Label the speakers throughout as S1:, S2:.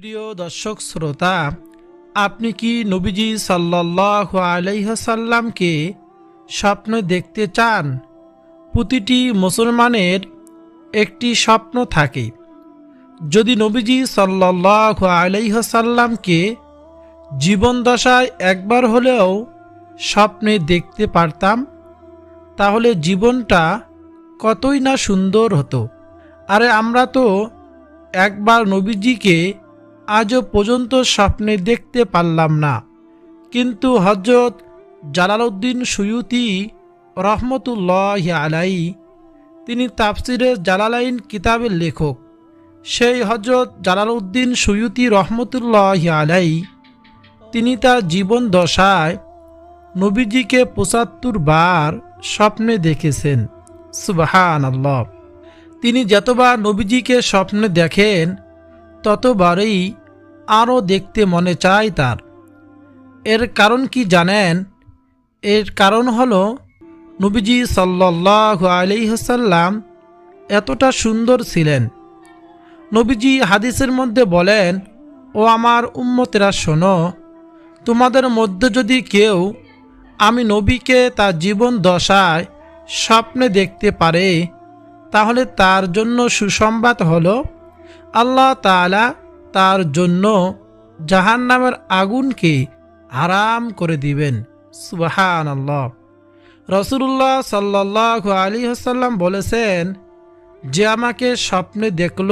S1: প্রিয় দর্শক শ্রোতা, আপনি কি নবীজি সাল্লাহ আলাইসাল্লামকে স্বপ্ন দেখতে চান? প্রতিটি মুসলমানের একটি স্বপ্ন থাকে। যদি নবীজি সাল্লাহ আলাইসাল্লামকে জীবনদশায় একবার হলেও স্বপ্নে দেখতে পারতাম, তাহলে জীবনটা কতই না সুন্দর হতো। আরে আমরা তো একবার নবীজিকে আজও পর্যন্ত স্বপ্নে দেখতে পারলাম না। কিন্তু হজরত জালালউদ্দিন সুয়ুতি রহমতুল্লাহ আলাই তিনি তাফসিরে জালালাইন কিতাবের লেখক। সেই হজরত জালালউদ্দিন সুয়ুতি রহমতুল্লাহ আলাই তিনি তার জীবন দশায় নবীজিকে পঁচাত্তর বার স্বপ্নে দেখেছেন। সুবাহান আল্লাহ তিনি যতবার নবীজিকে স্বপ্নে দেখেন ততবারই আরও দেখতে মনে চায় তার। এর কারণ কি জানেন? এর কারণ হল, নবীজি সাল্লাহ আলিহাসাল্লাম এতটা সুন্দর ছিলেন। নবীজি হাদিসের মধ্যে বলেন, ও আমার উম্মতেরা, শোনো, তোমাদের মধ্যে যদি কেউ আমি নবীকে তার জীবন দশায় স্বপ্নে দেখতে পারে, তাহলে তার জন্য সুসংবাদ হলো আল্লাহ তালা তার জন্য জাহান নামের আগুনকে আরাম করে দিবেন। সুবাহান আল্লাহ রসুল্লাহ সাল্লাহ আলী হাসাল্লাম বলেছেন, যে আমাকে স্বপ্নে দেখল,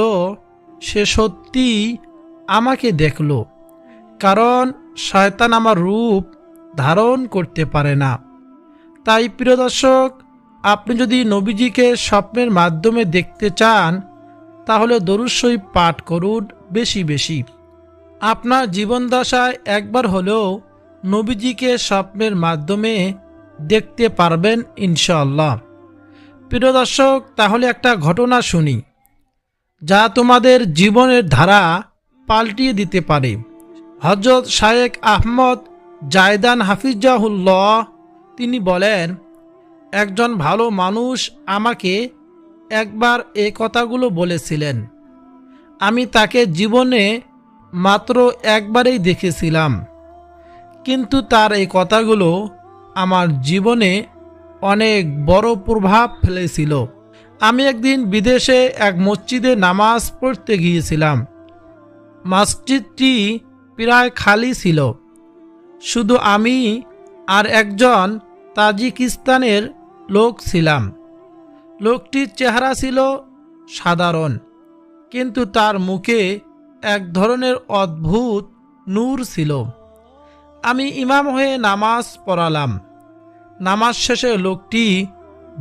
S1: সে সত্যি আমাকে দেখল, কারণ শয়তান আমার রূপ ধারণ করতে পারে না। তাই প্রিয় দর্শক, আপনি যদি নবীজিকে স্বপ্নের মাধ্যমে দেখতে চান তাহলে দরুসই পাঠ করুন বেশি বেশি। আপনার জীবনদশায় একবার হলেও নবীজিকে স্বপ্নের মাধ্যমে দেখতে পারবেন ইনশাল্লাহ প্রিয় দর্শক, তাহলে একটা ঘটনা শুনি, যা তোমাদের জীবনের ধারা পাল্টিয়ে দিতে পারে। হজরত শায়েক আহমদ জায়দান হাফিজাহুল্লাহ, তিনি বলেন, একজন ভালো মানুষ আমাকে একবার এ কথাগুলো বলেছিলেন। আমি তাকে জীবনে মাত্র একবারেই দেখেছিলাম। কিন্তু তার এই কথাগুলো আমার জীবনে অনেক বড় প্রভাব ফেলেছিল। আমি একদিন বিদেশে এক মসজিদে নামাজ পড়তে গিয়েছিলাম। মসজিদটি প্রায় খালি ছিল। শুধু আমি আর একজন তাজিকিস্তানের লোক ছিলাম। লোকটির চেহারা ছিল সাধারণ, কিন্তু তার মুখে এক ধরনের অদ্ভুত নূর ছিল। আমি ইমাম হয়ে নামাজ পড়ালাম। নামাজ শেষে লোকটি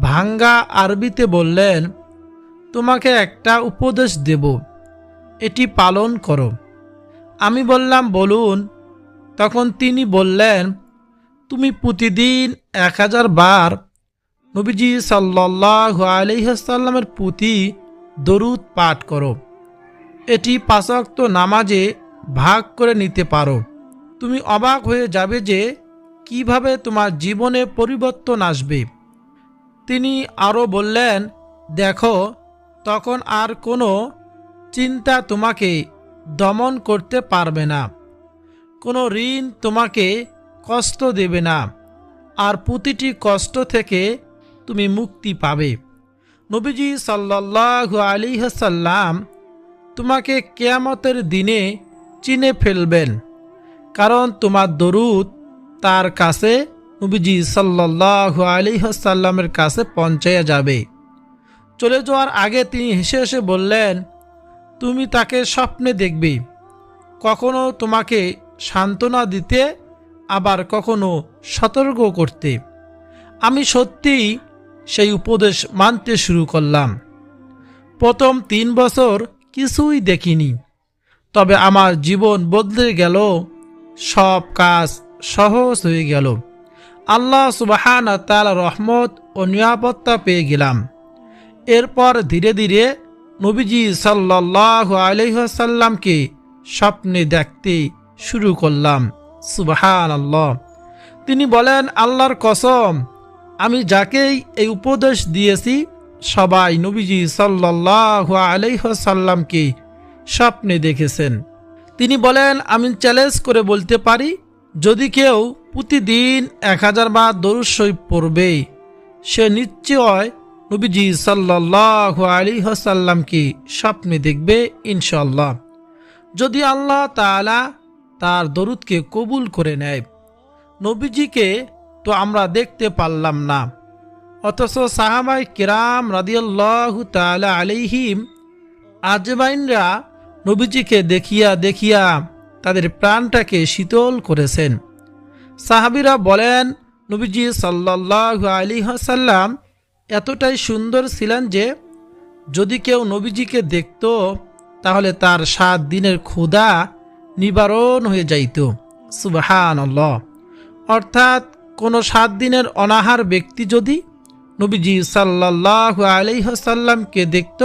S1: ভাঙ্গা আরবিতে বললেন, তোমাকে একটা উপদেশ দেব, এটি পালন করো। আমি বললাম, বলুন। তখন তিনি বললেন, তুমি প্রতিদিন এক হাজার বার নবীজি সাল্লাহ আলহাসাল্লামের প্রতি দরুদ পাঠ করো। এটি পাশাক্ত নামাজে ভাগ করে নিতে পারো। তুমি অবাক হয়ে যাবে যে কীভাবে তোমার জীবনে পরিবর্তন আসবে। তিনি আরও বললেন, দেখো, তখন আর কোনো চিন্তা তোমাকে দমন করতে পারবে না। কোনো ঋণ তোমাকে কষ্ট দেবে না। আর প্রতিটি কষ্ট থেকে তুমি মুক্তি পাবে। নবীজি সাল্লাহ আলী হাসাল্লাম তোমাকে কেয়ামতের দিনে চিনে ফেলবেন, কারণ তোমার দরুদ তার কাছে নবীজি সাল্লাহ আলী হাসাল্লামের কাছে পৌঁছাইয়া যাবে। চলে যাওয়ার আগে তিনি হেসে হেসে বললেন, তুমি তাকে স্বপ্নে দেখবে। কখনো তোমাকে সান্ত্বনা দিতে, আবার কখনো সতর্ক করতে। আমি সত্যিই সেই উপদেশ মানতে শুরু করলাম। প্রথম তিন বছর কিছুই দেখিনি। তবে আমার জীবন বদলে গেল, সব কাজ সহজ হয়ে গেল। আল্লাহ সুবাহান তাল রহমত ও নিরাপত্তা পেয়ে গেলাম। এরপর ধীরে ধীরে নবীজি সাল্লাহ আলহাসাল্লামকে স্বপ্নে দেখতে শুরু করলাম। সুবাহান আল্লাহ তিনি বলেন, আল্লাহর কসম আমি যাকেই এই উপদেশ দিয়েছি, সবাই নবীজি সাল্লাহ আলাইসাল্লামকে স্বপ্নে দেখেছেন। তিনি বলেন, আমি চ্যালেঞ্জ করে বলতে পারি, যদি কেউ প্রতিদিন এক হাজার দরুদ শরীফ পড়বে, সে নিশ্চয় নবীজি সাল্লাহ আলী হাসাল্লামকে স্বপ্নে দেখবে ইনশাল্লাহ যদি আল্লাহ তাআলা তার দরুদকে কবুল করে নেয়, নবীজিকে তো আমরা দেখতে পারলাম না। অথচ সাহাবাই কিরাম রাদিয়াল্লাহু তালা আলিহিম আজমাইনরা নবীজিকে দেখিয়া দেখিয়া তাদের প্রাণটাকে শীতল করেছেন। সাহাবিরা বলেন, নবীজি সাল্লাল্লাহু আলী হাসাল্লাম এতটাই সুন্দর ছিলেন যে, যদি কেউ নবীজিকে দেখত, তাহলে তার সাত দিনের ক্ষুধা নিবারণ হয়ে যাইত। সুবাহান অর্থাৎ কোনো সাত দিনের অনাহার ব্যক্তি যদি নবীজি সাল্লাহ আলাইসাল্লামকে দেখত,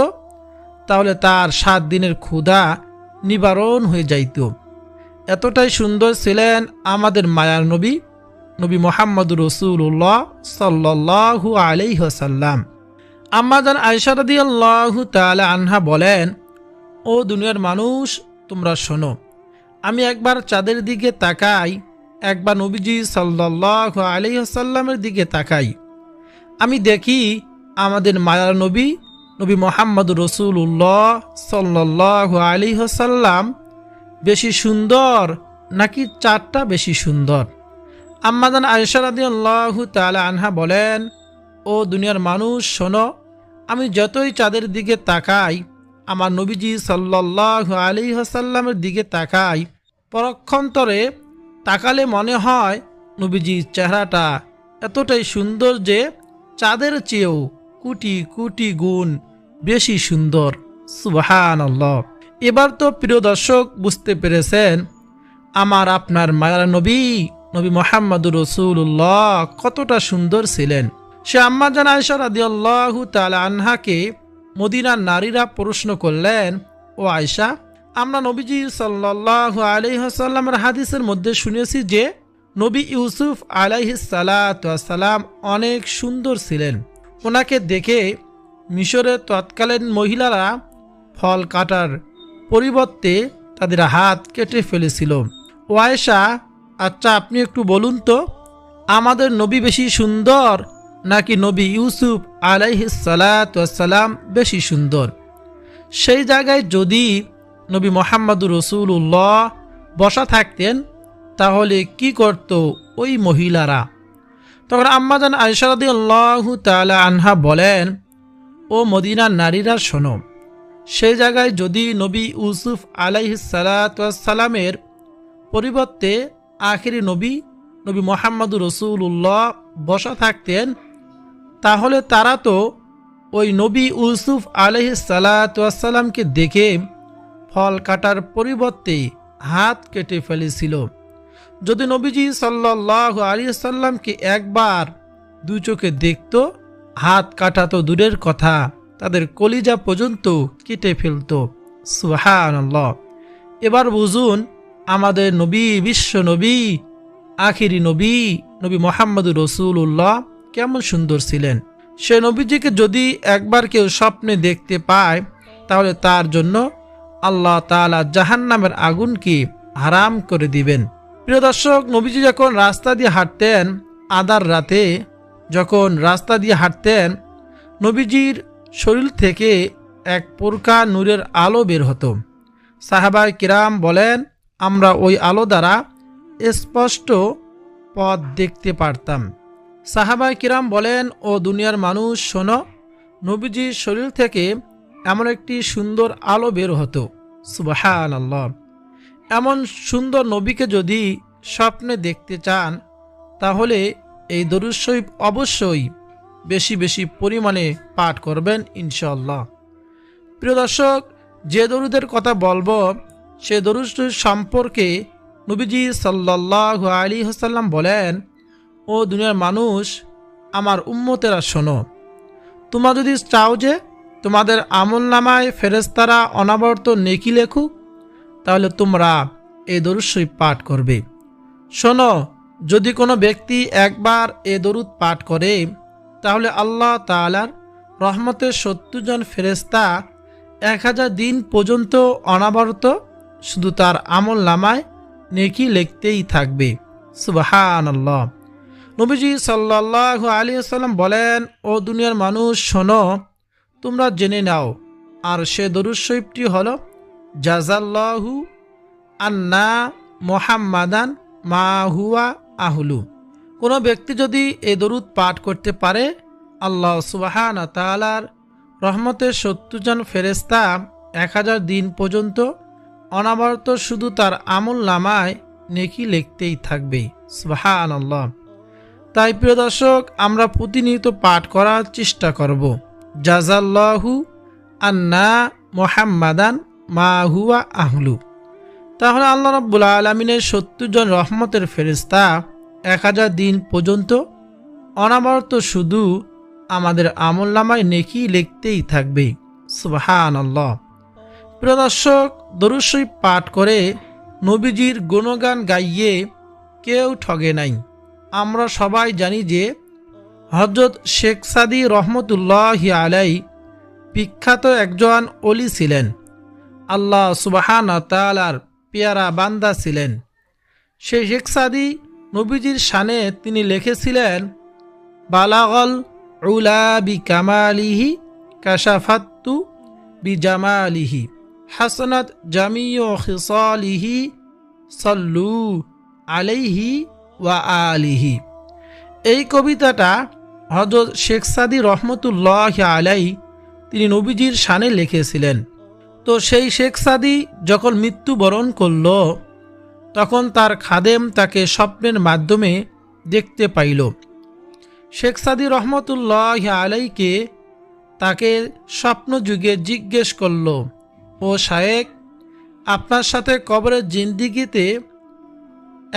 S1: তাহলে তার সাত দিনের ক্ষুধা নিবারণ হয়ে যাইত। এতটাই সুন্দর ছিলেন আমাদের মায়ার নবী নবী মোহাম্মদ রসুল্লাহ সাল্লাহু আলাইসাল্লাম আম্মাজান আয়সারদি আল্লাহ তালা আনহা বলেন, ও দুনিয়ার মানুষ, তোমরা শোনো, আমি একবার চাঁদের দিকে তাকাই একবার নবীজি সাল্লাহ আলাইসাল্লামের দিকে তাকাই। আমি দেখি আমাদের মায়ার নবী নবী মোহাম্মদ রসুল্লাহ সাল্লাহ আলী হাসাল্লাম বেশি সুন্দর নাকি চারটা বেশি সুন্দর? আম্মাদান আয়সারাদি আল্লাহ তালা আনহা বলেন, ও দুনিয়ার মানুষ, শোনো, আমি যতই চাঁদের দিকে তাকাই, আমার নবীজি সাল্লাহ আলী হাসাল্লামের দিকে তাকাই, পরক্ষণতরে তাকালে মনে হয় নবীজির চেহারাটা এতটাই সুন্দর যে চাঁদের চেয়েও কোটি কোটি গুণ বেশি সুন্দর। সুবাহান এবার তো প্রিয় দর্শক বুঝতে পেরেছেন, আমার আপনার মায়ার নবী নবী মোহাম্মদুর রসুল্লাহ কতটা সুন্দর ছিলেন। সে আম্মা জান আয়সা রাদিয়াল্লাহু তাআলা আনহাকে মদিনার নারীরা প্রশ্ন করলেন, ও আয়সা আমরা নবীজি সাল্লাহ আলহিহাসাল্লামের হাদিসের মধ্যে শুনেছি যে, নবী ইউসুফ আলাইহিসালাম অনেক সুন্দর ছিলেন। ওনাকে দেখে মিশরের তৎকালীন মহিলারা ফল কাটার পরিবর্তে তাদের হাত কেটে ফেলেছিল। ওয়াইশা আচ্ছা আপনি একটু বলুন তো, আমাদের নবী বেশি সুন্দর নাকি নবী ইউসুফ আলাইহিসালাম বেশি সুন্দর? সেই জায়গায় যদি নবী মোহাম্মদুর রসুল্লাহ বসা থাকতেন, তাহলে কি করত ওই মহিলারা? তখন আম্মাজান আয়সারদি তালা আনহা বলেন, ও মদিনার নারীরা শোনো সেই জায়গায় যদি নবী ইউসুফ আলাইসালামের পরিবর্তে আখেরি নবী নবী মোহাম্মদুর রসুল্লাহ বসা থাকতেন, তাহলে তারা তো ওই নবী ইউসুফ আলহিসাল্লামকে দেখে ফল কাটার পরিবর্তে হাত কেটে ফেলেছিল। যদি নবীজি সাল্লাহ আলী সাল্লামকে একবার দু চোখে দেখত, হাত কাটা তো দূরের কথা, তাদের কলিজা পর্যন্ত কেটে ফেলত। সুহান এবার বুঝুন, আমাদের নবী, বিশ্ব নবী, আখিরি নবী নবী মোহাম্মদুর রসুল্লাহ কেমন সুন্দর ছিলেন। সে নবীজিকে যদি একবার কেউ স্বপ্নে দেখতে পায়, তাহলে তার জন্য আল্লাহ তালা জাহান নামের আগুনকে হারাম করে দিবেন। প্রিয় দর্শক, নবীজি যখন রাস্তা দিয়ে হাঁটতেন, আদার রাতে যখন রাস্তা দিয়ে হাঁটতেন, নবীজির শরীর থেকে এক প্রকার নূরের আলো বের হতো। সাহাবাই কিরাম বলেন, আমরা ওই আলো দ্বারা স্পষ্ট পথ দেখতে পারতাম। সাহাবাই কিরাম বলেন, ও দুনিয়ার মানুষ, শোনো, নবীজির শরীর থেকে এমন একটি সুন্দর আলো বের হতো সুবাহান আল্লাহ এমন সুন্দর নবীকে যদি স্বপ্নে দেখতে চান, তাহলে এই শরীফ অবশ্যই বেশি বেশি পরিমাণে পাঠ করবেন ইনশাল্লাহ প্রিয় দর্শক, যে দরুদের কথা বলব, সে শরীফ সম্পর্কে নবীজি সাল্লাহ আলী হাসাল্লাম বলেন, ও দুনিয়ার মানুষ, আমার উম্মতেরা শোনো, তোমরা যদি চাও যে তোমাদের আমল নামায় ফেরেস্তারা অনাবর্ত নেকি লেখুক তাহলে তোমরা এ দরুদ পাঠ করবে। শোনো, যদি কোনো ব্যক্তি একবার এ দরুদ পাঠ করে, তাহলে আল্লাহ তালার রহমতের সত্তর জন ফেরেস্তা এক হাজার দিন পর্যন্ত অনাবরত শুধু তার আমল নামায় নেকি লিখতেই থাকবে। সুবাহান নবীজি সাল্লাহ আলী সাল্লাম বলেন, ও দুনিয়ার মানুষ, শোনো তোমরা জেনে নাও, আর সে দরুদ শরীফটি হল জাজাল্লাহু আন্না মোহাম্মাদান মা হুয়া আহলু। কোনো ব্যক্তি যদি এ দরুদ পাঠ করতে পারে, আল্লাহ সুবাহান তালার রহমতের সত্তর জন ফেরেস্তা এক হাজার দিন পর্যন্ত অনাবরত শুধু তার আমল নামায় নেকি লিখতেই থাকবে। সুবাহান আল্লাহ তাই প্রিয় দর্শক, আমরা প্রতিনিয়ত পাঠ করার চেষ্টা করব। জাজাল্লাহু আন্না মোহাম্মাদান মা হুয়া আহলু। তাহলে আল্লাহ রব্বুল আলমিনের সত্তর রহমতের ফেরিস্তা এক হাজার দিন পর্যন্ত অনাবরত শুধু আমাদের আমল নামায় নেকি লিখতেই থাকবে। সুবাহান আল্লাহ প্রিয় দর্শক দরুশরী পাঠ করে নবীজির গুণগান গাইয়ে কেউ ঠগে নাই। আমরা সবাই জানি যে হজরত শেখ সাদি রহমতুল্লাহ আলাই বিখ্যাত একজন অলি ছিলেন। আল্লাহ সুবাহান তালার পেয়ারা বান্দা ছিলেন। সেই শেখ সাদি নবীজির শানে তিনি লিখেছিলেন, বালাগল উলা বি কামালিহি কাশাফাত্তু বি জামালিহি, হাসনাত জামিও খিসালিহি সল্লু আলাইহি ওয়া আলিহি। এই কবিতাটা হজরত শেখ সাদি রহমতুল্লাহ আলাই তিনি নবীজির শানে লিখেছিলেন, তো সেই শেখ সাদি যখন মৃত্যুবরণ করল, তখন তার খাদেম তাকে স্বপ্নের মাধ্যমে দেখতে পাইল। শেখ সাদি রহমতুল্লাহ আলাইকে তাকে স্বপ্ন যুগে জিজ্ঞেস করল, ও শায়েক, আপনার সাথে কবরের জিন্দিগিতে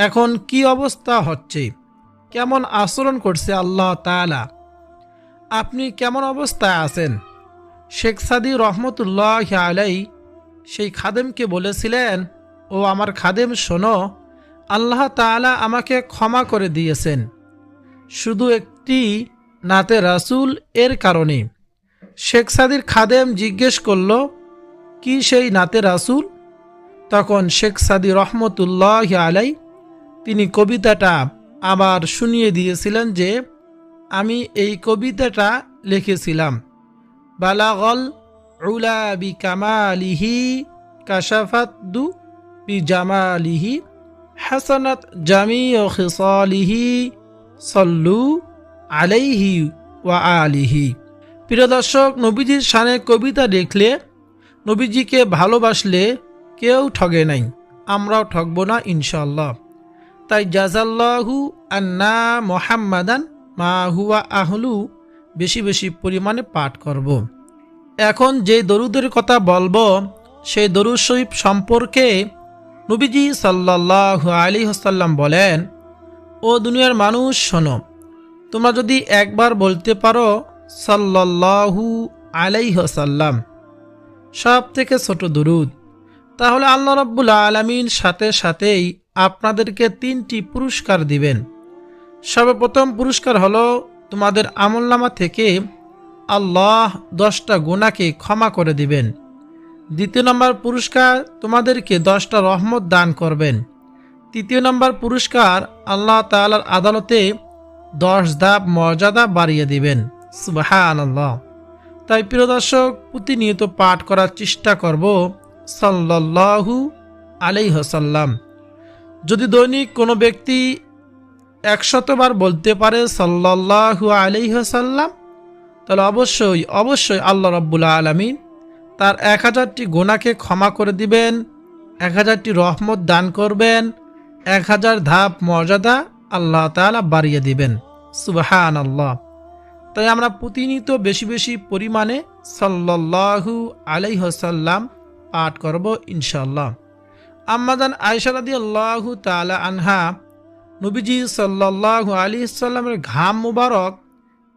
S1: এখন কি অবস্থা হচ্ছে? কেমন আচরণ করছে আল্লাহ তালা আপনি কেমন অবস্থায় আছেন? শেখ সাদি রহমতুল্লাহ আলাই সেই খাদেমকে বলেছিলেন, ও আমার খাদেম, শোনো, আল্লাহ তালা আমাকে ক্ষমা করে দিয়েছেন। শুধু একটি নাতে রাসুল এর কারণে। শেখ সাদির খাদেম জিজ্ঞেস করল, কি সেই নাতে রাসুল? তখন শেখ সাদি রহমতুল্লাহ আলাই তিনি কবিতাটা আবার শুনিয়ে দিয়েছিলেন যে, আমি এই কবিতাটা লিখেছিলাম। বালাগল উলা বি কামালিহি কাশাফাদ্দু বি জামালিহি হাসানাত জামি ও খিসালিহি সল্লু আলাইহি ওয়া আলিহি। প্রিয় দর্শক, নবীজির সানে কবিতা লিখলে নবীজিকে ভালোবাসলে কেউ ঠগে নাই, আমরাও ঠকব না ইনশাল্লাহ তাই জাজাল্লাহু আন্না মোহাম্মাদান মা হুয়া আহলু বেশি বেশি পরিমাণে পাঠ করব। এখন যে দরুদের কথা বলব সেই দরুদ শরীফ সম্পর্কে নবীজি সাল্লাহ আলী হাসাল্লাম বলেন, ও দুনিয়ার মানুষ, শোনো, তোমরা যদি একবার বলতে পারো সাল্লাহু আলাইহসাল্লাম সব থেকে ছোট দরুদ, তাহলে আল্লাহ রব্বুল আলমিন সাথে সাথেই আপনাদেরকে তিনটি পুরস্কার দিবেন। সর্বপ্রথম পুরস্কার হলো তোমাদের আমলনামা থেকে আল্লাহ দশটা গুণাকে ক্ষমা করে দিবেন। দ্বিতীয় নম্বর পুরস্কার তোমাদেরকে দশটা রহমত দান করবেন। তৃতীয় নম্বর পুরস্কার আল্লাহ তালার আদালতে দশ ধাপ মর্যাদা বাড়িয়ে দিবেন। সুবাহান আল্লাহ তাই প্রিয় দর্শক, প্রতিনিয়ত পাঠ করার চেষ্টা করব সাল্লাহু আলাইহসাল্লাম যদি দৈনিক কোনো ব্যক্তি একশতবার বলতে পারে সাল্লাহু আলাইহসাল্লাম তাহলে অবশ্যই অবশ্যই আল্লাহ রব্বুল্লা আলমিন তার এক হাজারটি গোনাকে ক্ষমা করে দিবেন, এক হাজারটি রহমত দান করবেন, এক হাজার ধাপ মর্যাদা আল্লাহ তালা বাড়িয়ে দিবেন। সুবাহান আল্লাহ তাই আমরা প্রতিনিয়ত বেশি বেশি পরিমাণে সাল্লাহু আলাইহসাল্লাম পাঠ করব ইনশাল্লাহ আম্মাদান আয়সারাদি আল্লাহু তালা আনহা নবীজি সাল্লাহ আলী সাল্লামের ঘাম মুবারক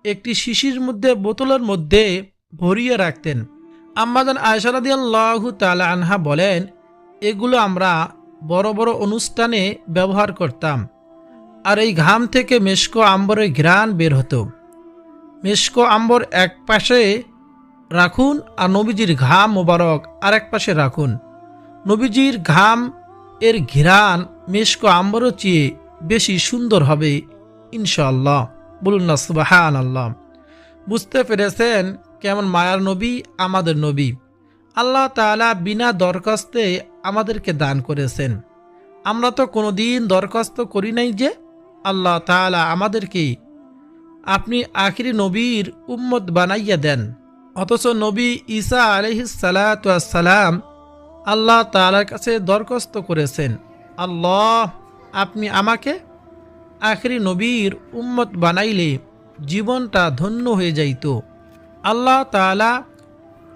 S1: একটি শিশির মধ্যে, বোতলের মধ্যে ভরিয়ে রাখতেন। আম্মাদান আয়সারাদি আল্লাহু তালা আনহা বলেন, এগুলো আমরা বড় বড় অনুষ্ঠানে ব্যবহার করতাম। আর এই ঘাম থেকে মেশকো আম্বরের ঘ্রাণ বের হতো। মেশকো আম্বর এক পাশে রাখুন আর নবীজির ঘাম মোবারক আর এক পাশে রাখুন। নবীজির ঘাম এর ঘিরান মেশক আম্বরও চেয়ে বেশি সুন্দর হবে, ইনশাআল্লাহ। বলুন না সুবাহান আল্লাহ বুঝতে পেরেছেন কেমন মায়ার নবী আমাদের নবী। আল্লাহ তাআলা বিনা দরখাস্তে আমাদেরকে দান করেছেন। আমরা তো কোনো দিন দরখাস্ত করি নাই যে আল্লাহ তাআলা আমাদেরকে আপনি আখিরি নবীর উম্মত বানাইয়া দেন। অথচ নবী ঈসা আলহিসালাম আল্লাহ তাআলার কাছে দরখাস্ত করেছেন, আল্লাহ, আপনি আমাকে আখরি নবীর উম্মত বানাইলে জীবনটা ধন্য হয়ে যাইত। আল্লাহ তাআলা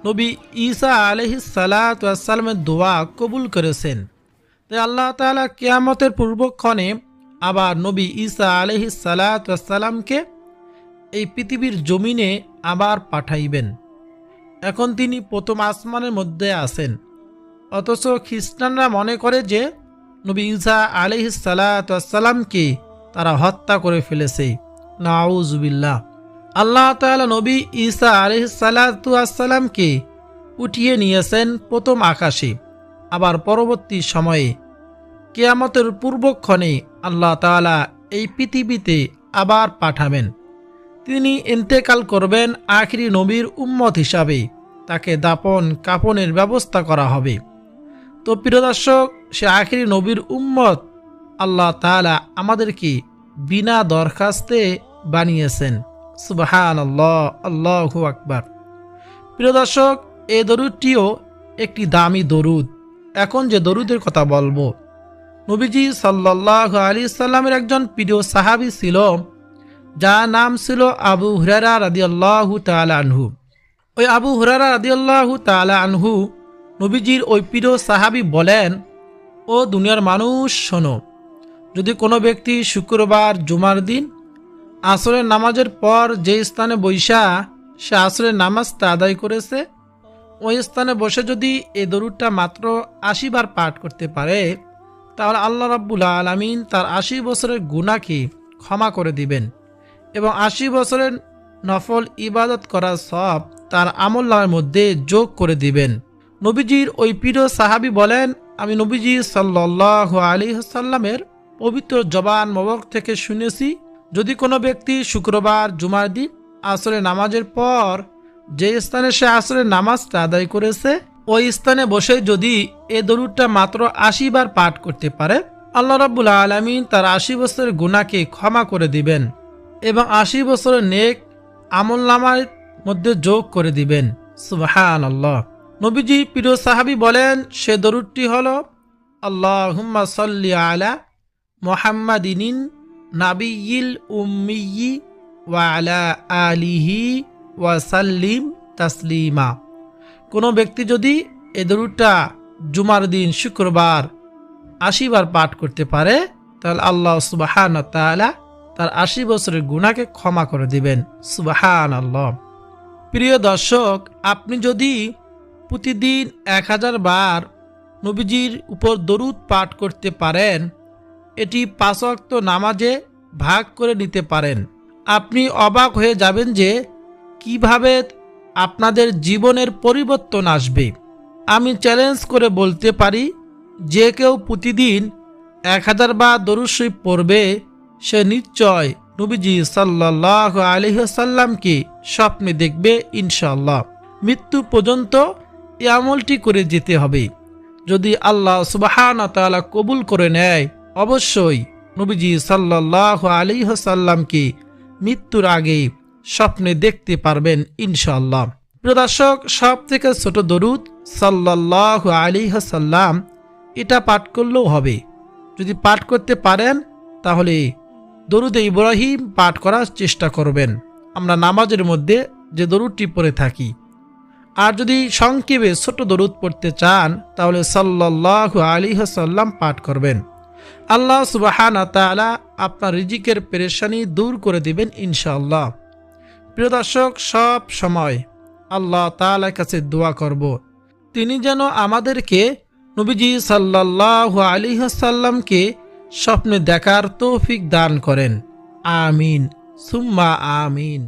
S1: নবী ঈসা আলহিসালামের দোয়া কবুল করেছেন। তাই আল্লাহ তাআলা কেয়ামতের পূর্বক্ষণে আবার নবী ঈসা আলহিসালামকে এই পৃথিবীর জমিনে আবার পাঠাইবেন। এখন তিনি প্রথম আসমানের মধ্যে আছেন। অথচ খ্রিস্টানরা মনে করে যে নবী ইসা ঈসা আলহিসালামকে তারা হত্যা করে ফেলেছে। নাউজুবিল্লাহ। আল্লাহ তাআলা নবী ঈসা আলহিসাল্লামকে উঠিয়ে নিয়েছেন প্রথম আকাশে, আবার পরবর্তী সময়ে। কেয়ামতের পূর্বক্ষণে আল্লাহ তাআলা এই পৃথিবীতে আবার পাঠাবেন। তিনি ইন্তেকাল করবেন আখরি নবীর উম্মত হিসাবে। তাকে দাপন কাপনের ব্যবস্থা করা হবে। তো প্রিয় দর্শক, সে আখরি নবীর উম্মত আল্লাহ তাআলা আমাদেরকে বিনা দরখাস্তে বানিয়েছেন। সুবাহান আল্লাহ আল্লাহু আকবার। প্রিয় দর্শক এই দরুদটিও একটি দামি দরুদ। এখন যে দরুদের কথা বলব, নবীজি সাল্লাহ আলী সাল্লামের একজন প্রিয় সাহাবি ছিল, যার নাম ছিল আবু হুরারা রাদিয়াল্লাহু তাআলা আনহু। ওই আবু হুরারা রাদিয়াল্লাহু তাআলা আনহু নবীজির ওই প্রিয় সাহাবি বলেন, ও দুনিয়ার মানুষ, শোনো, যদি কোনো ব্যক্তি শুক্রবার, জুমার দিন আসরের নামাজের পর যে স্থানে বৈশা, সে আসরের নামাজটা আদায় করেছে, ওই স্থানে বসে যদি এ দরুদটা মাত্র আশি বার পাঠ করতে পারে, তাহলে আল্লাহ রাব্বুল আলমিন তার আশি বছরের গুণাকে ক্ষমা করে দিবেন এবং আশি বছরের নফল ইবাদত করা সব তার আমল্লার মধ্যে যোগ করে দিবেন। নবীজির ওই প্রিয় সাহাবি বলেন, আমি নবীজি সাল্লাহ আলী সাল্লামের পবিত্র জবান মবক থেকে শুনেছি, যদি কোনো ব্যক্তি শুক্রবার, জুমার দিন আসরে নামাজের পর যে স্থানে সে আসরে নামাজটা আদায় করেছে, ওই স্থানে বসে যদি এ দরুদটা মাত্র আশি বার পাঠ করতে পারে, আল্লাহ রাবুল আলমিন তার আশি বছরের গুণাকে ক্ষমা করে দিবেন এবং আশি বছরের নেক আমল নামার মধ্যে যোগ করে দিবেন। সুবাহান আল্লাহ নবীজি প্রিয় সাহাবি বলেন, সে দরুদটি হল আল্লাহ হুম্মা সাল্লি আলা মোহাম্মদিন নাবিয়িল উম্মিয়ি ওয়া আলা আলিহি ওয়াসাল্লিম তাসলিমা। কোনো ব্যক্তি যদি এ দরুদটা জুমার দিন, শুক্রবার আশিবার পাঠ করতে পারে, তাহলে আল্লাহ সুবাহান তাআলা তার আশি বছরের গুণাকে ক্ষমা করে দিবেন। সুবাহান আল্লাহ প্রিয় দর্শক, আপনি যদি প্রতিদিন এক হাজার বার নবীজির উপর দরুদ পাঠ করতে পারেন, এটি পাঁচক্ত নামাজে ভাগ করে নিতে পারেন। আপনি অবাক হয়ে যাবেন যে কীভাবে আপনাদের জীবনের পরিবর্তন আসবে। আমি চ্যালেঞ্জ করে বলতে পারি, যে কেউ প্রতিদিন এক হাজার বা দরুশরীফ পড়বে, সে নিশ্চয় নবীজি সাল্লাহ আলহ্লামকে স্বপ্নে দেখবে ইনশাল্লাহ মৃত্যু পর্যন্ত এই আমলটি করে যেতে হবে। যদি আল্লাহ সুবাহান তালা কবুল করে নেয়, অবশ্যই নবীজি সাল্লাহ আলিহসাল্লামকে মৃত্যুর আগে স্বপ্নে দেখতে পারবেন ইনশাল্লাহ প্রদর্শক সব থেকে ছোট দরুদ সাল্লাহ আলিহসাল্লাম এটা পাঠ করলেও হবে। যদি পাঠ করতে পারেন, তাহলে দরুদে ইব্রাহিম পাঠ করার চেষ্টা করবেন। আমরা নামাজের মধ্যে যে দরুদটি পড়ে থাকি আর যদি সংক্ষেপে ছোট দরুদ পড়তে চান, তাহলে সাল্লাহ আলী সাল্লাম পাঠ করবেন। আল্লাহ সুবাহান তালা আপনার রিজিকের পেরেশানি দূর করে দিবেন ইনশাআল্লাহ। প্রিয় দর্শক, সব সময় আল্লাহ তালার কাছে দোয়া করব। তিনি যেন আমাদেরকে নবীজি সাল্লাহ আলী সাল্লামকে স্বপ্নে দেখার তৌফিক দান করেন। আমিন। সুম্মা আমিন।